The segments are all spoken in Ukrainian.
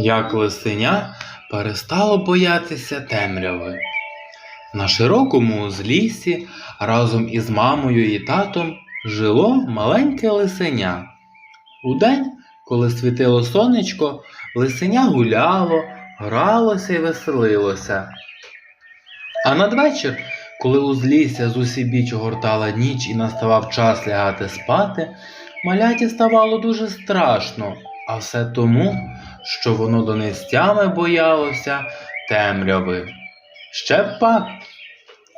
як лисеня перестало боятися темряви. На широкому узліссі разом із мамою і татом жило маленьке лисеня. Удень, коли світило сонечко, лисеня гуляло, гралося і веселилося. А надвечір, коли узлісся з усібіч огортала ніч і наставав час лягати спати, маляті ставало дуже страшно, а все тому, що воно до нестями боялося темряви. Ще б пак.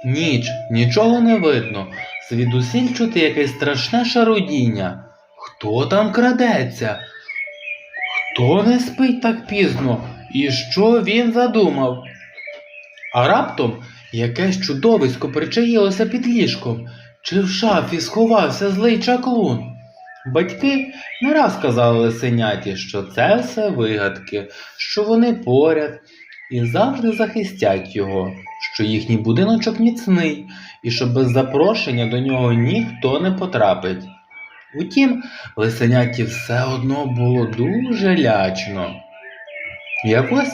Ніч, нічого не видно, звідусіль чути якесь страшне шарудіння. Хто там крадеться? Хто не спить так пізно? І що він задумав? А раптом якесь чудовисько причаїлося під ліжком, чи в шафі сховався злий чаклун. Батьки не раз казали лисеняті, що це все вигадки, що вони поряд і завжди захистять його, що їхній будиночок міцний і що без запрошення до нього ніхто не потрапить. Утім, лисеняті все одно було дуже лячно. Якось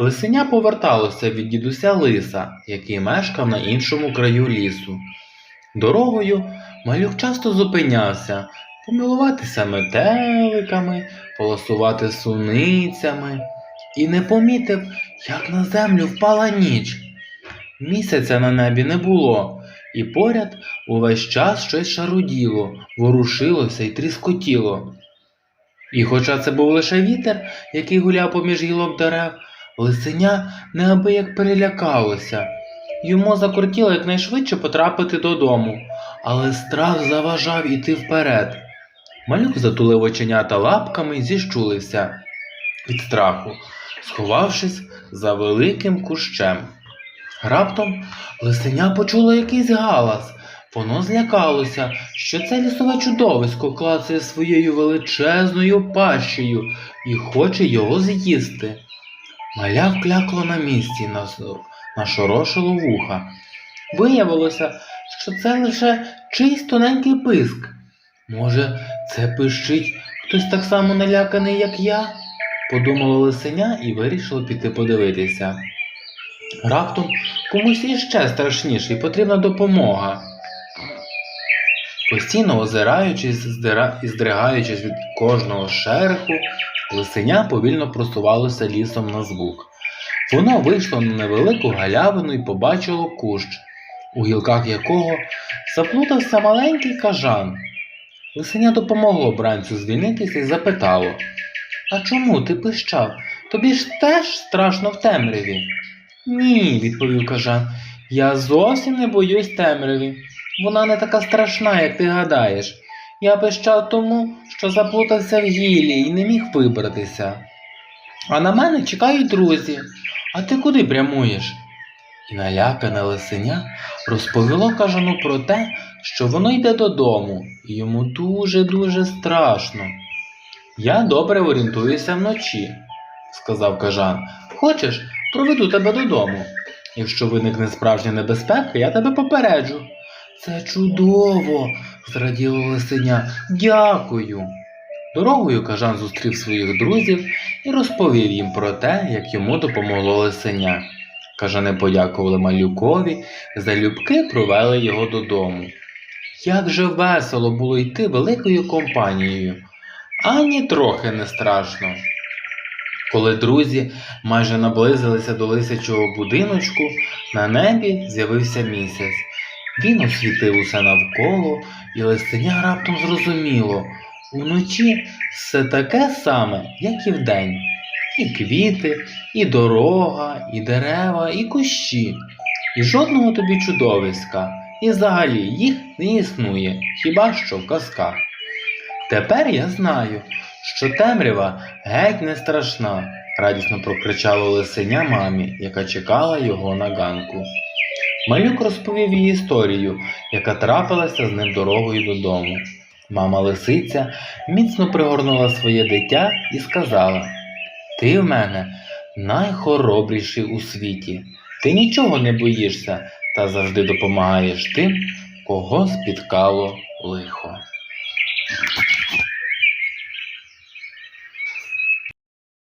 лисеня поверталося від дідуся лиса, який мешкав на іншому краю лісу. Дорогою малюк часто зупинявся помилуватися метеликами, полосувати суницями і не помітив, як на землю впала ніч. Місяця на небі не було, і поряд увесь час щось шаруділо, ворушилося і тріскотіло. І хоча це був лише вітер, який гуляв поміж гілок дерев, лисеня неабияк перелякалося. Йому закортіло якнайшвидше потрапити додому, але страх заважав іти вперед. Малюк затулив оченята лапками і зіщулився від страху, сховавшись за великим кущем. Раптом лисеня почуло якийсь галас. Воно злякалося, що це лісове чудовисько клацає своєю величезною пащею і хоче його з'їсти. Маля вклякло на місці, нашорошило вуха. Виявилося, що це лише чийсь тоненький писк. Може, це пищить хтось так само наляканий, як я? подумало лисеня і вирішило піти подивитися. Раптом комусь іще страшніше і потрібна допомога. Постійно озираючись і здригаючись від кожного шерху, лисеня повільно просувалося лісом на звук. Воно вийшло на невелику галявину і побачило кущ, у гілках якого заплутався маленький кажан. Лисеня допомогло бранцю звільнитися і запитало А чому ти пищав? Тобі ж теж страшно в темряві? Ні, відповів кажан. Я зовсім не боюсь темряві. Вона не така страшна, як ти гадаєш. Я пищав тому, що заплутався в гілі і не міг вибратися. А на мене чекають друзі. А ти куди прямуєш? І налякане лисеня розповіло кажану про те, що воно йде додому, і йому дуже-дуже страшно. Я добре орієнтуюся вночі, сказав кажан. Хочеш, проведу тебе додому. Якщо виникне справжня небезпека, я тебе попереджу. Це чудово, зраділо лисеня. Дякую. Дорогою кажан зустрів своїх друзів і розповів їм про те, як йому допомогло лисеня. Кажани подякували малюкові, залюбки провели його додому. Як же весело було йти великою компанією, ані трохи не страшно. Коли друзі майже наблизилися до лисячого будиночку, на небі з'явився місяць. Він освітив усе навколо, і лисеня раптом зрозуміло уночі все таке саме, як і вдень. І квіти, і дорога, і дерева, і кущі, і жодного тобі чудовиська, і взагалі їх не існує, хіба що в казках. Тепер я знаю, що темрява геть не страшна, радісно прокричало лисеня мамі, яка чекала його на ганку. Малюк розповів їй історію, яка трапилася з ним дорогою додому. Мама лисиця міцно пригорнула своє дитя і сказала: Ти в мене найхоробріший у світі. Ти нічого не боїшся та завжди допомагаєш тим, кого спіткало лихо.